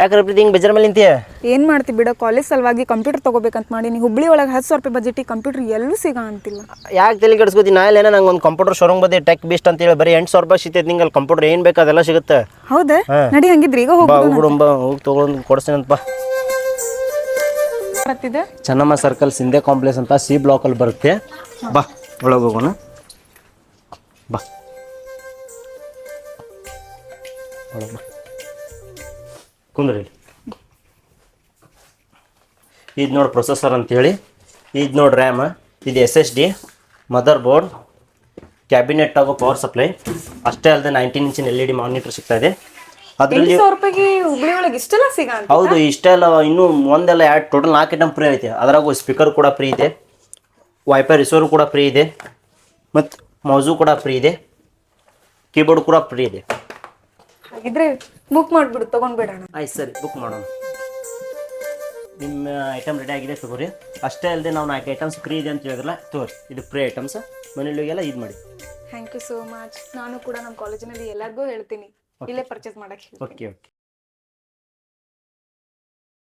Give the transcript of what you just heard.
ಯಾಕೆ ಪ್ರೀತಿ ಹಿಂಗೆ ಬೇಜಾರ ಮೇಲೆ ನಿಂತೀಯ? ಏನು ಮಾಡ್ತಿ ಬಿಡ ಕಾಲೇಜ್ ಸಲುವಾಗಿ ಕಂಪ್ಯೂಟರ್ ತೊಗೋಬೇಕಂತ ಮಾಡೀನಿ ಹುಬ್ಳಿ ಒಳಗೆ ಹತ್ತು ಸಾವಿರ ರೂಪಾಯಿ ಬಜೆಟಿಗೆ ಕಂಪ್ಯೂಟರ್ ಎಲ್ಲೂ ಸಿಗ ಅಂತಿಲ್ಲ ಯಾಕೆ ತಲೆ ಕೆಡಿಸ್ಕೋತಿ? ನಾ ಇಲ್ಲ ನಂಗೆ ಒಂದು ಕಂಪ್ಯೂಟರ್ ಶೋರೂಮ್ ಬದಿ ಟೆಕ್ ಬೆಸ್ಟ್ ಅಂತೇಳಿ ಬರೀ ಎಂಟು ಸಾವಿರ ರೂಪಾಯಿ ಸಿಗ್ತೈತೆ ನಿಂಗೆ ಅಲ್ಲಿ ಕಂಪ್ಯೂಟರ್ ಏನು ಬೇಕು ಅದೆಲ್ಲ ಸಿಗುತ್ತೆ. ಹೌದಾ? ನಡಿ ಹಂಗಿದ್ರಿ ಈಗ ಬಾ ಹೋಗ್ಬಿಡು ಹೋಗಿ ತೊಗೊಂಡು ಕೊಡಿಸ್ತೀನಂತ ಬಾ. ಚೆನ್ನಮ್ಮ ಸರ್ಕಲ್ ಸಿಂಧೆ ಕಾಂಪ್ಲೆಕ್ಸ್ ಅಂತ ಸಿ ಬ್ಲಾಕಲ್ಲಿ ಬರುತ್ತೆ. ಬಾ ಒಳಗೆ ಹೋಗೋಣ. ಬಾ. ಒಳಗೆ ಬಾ. ಕುಂದ್ರಿ ಇದು ನೋಡಿ ಪ್ರೊಸೆಸರ್ ಅಂತೇಳಿ ಇದು ನೋಡಿ ರ್ಯಾಮ್ ಇದು S S D motherboard cabinet ಆಗೋ ಪವರ್ ಸಪ್ಲೈ ಅಷ್ಟೇ ಅಲ್ಲದೆ ನೈನ್ಟೀನ್ ಇಂಚಿನ ಎಲ್ ಇ ಡಿ ಮಾನಿಟರ್ ಸಿಗ್ತಾ ಇದೆ. ಅದರಲ್ಲಿ ಹೌದು ಇಷ್ಟೆಲ್ಲ ಇನ್ನೂ ಒಂದೆಲ್ಲ ಎರಡು ಟೋಟಲ್ ನಾಲ್ಕು ಐಟಮ್ ಫ್ರೀ ಐತೆ. ಅದ್ರಾಗ ಸ್ಪೀಕರ್ ಕೂಡ ಫ್ರೀ ಇದೆ. ವೈಫೈ ರಿಸೋರ್ ಕೂಡ ಫ್ರೀ ಇದೆ. ಮತ್ತು ಮೌಸು ಕೂಡ ಫ್ರೀ ಇದೆ. ಕೀಬೋರ್ಡ್ ಕೂಡ ಫ್ರೀ ಇದೆ. ಹಾಗಿದ್ರೆ ಬುಕ್ ಮಾಡ್ಬಿಡು ತಗೊಂಡ್ಬಿಡೋಣ. ಆಯ್ತು ಸರಿ ಬುಕ್ ಮಾಡೋಣ. ನಿಮ್ಮ ಐಟಮ್ ರೆಡಿ ಆಗಿದೆ ತಗೋರಿ ಅಷ್ಟೇ ಅಲ್ಲದೆ ನಾವು ನಾಲ್ಕು ಐಟಮ್ಸ್ ಫ್ರೀ ಇದೆ ಅಂತ ಹೇಳಿದ್ರಲ್ಲ ತೋರಿ ಇದು ಫ್ರೀ ಐಟಮ್ಸ್ ಮನೆಯಲ್ಲಿಗೆಲ್ಲ ಇದು ಮಾಡಿ. ಥ್ಯಾಂಕ್ ಯು ಸೋ ಮಚ್ ನಾನು ಕೂಡ ನಮ್ಮ ಕಾಲೇಜಿನಲ್ಲಿ ಎಲ್ಲರಿಗೂ ಹೇಳ್ತೀನಿ. ಇಲ್ಲೇ ಪರ್ಚೇಸ್ ಮಾಡಕ್ಕೆ ಓಕೆ ಓಕೆ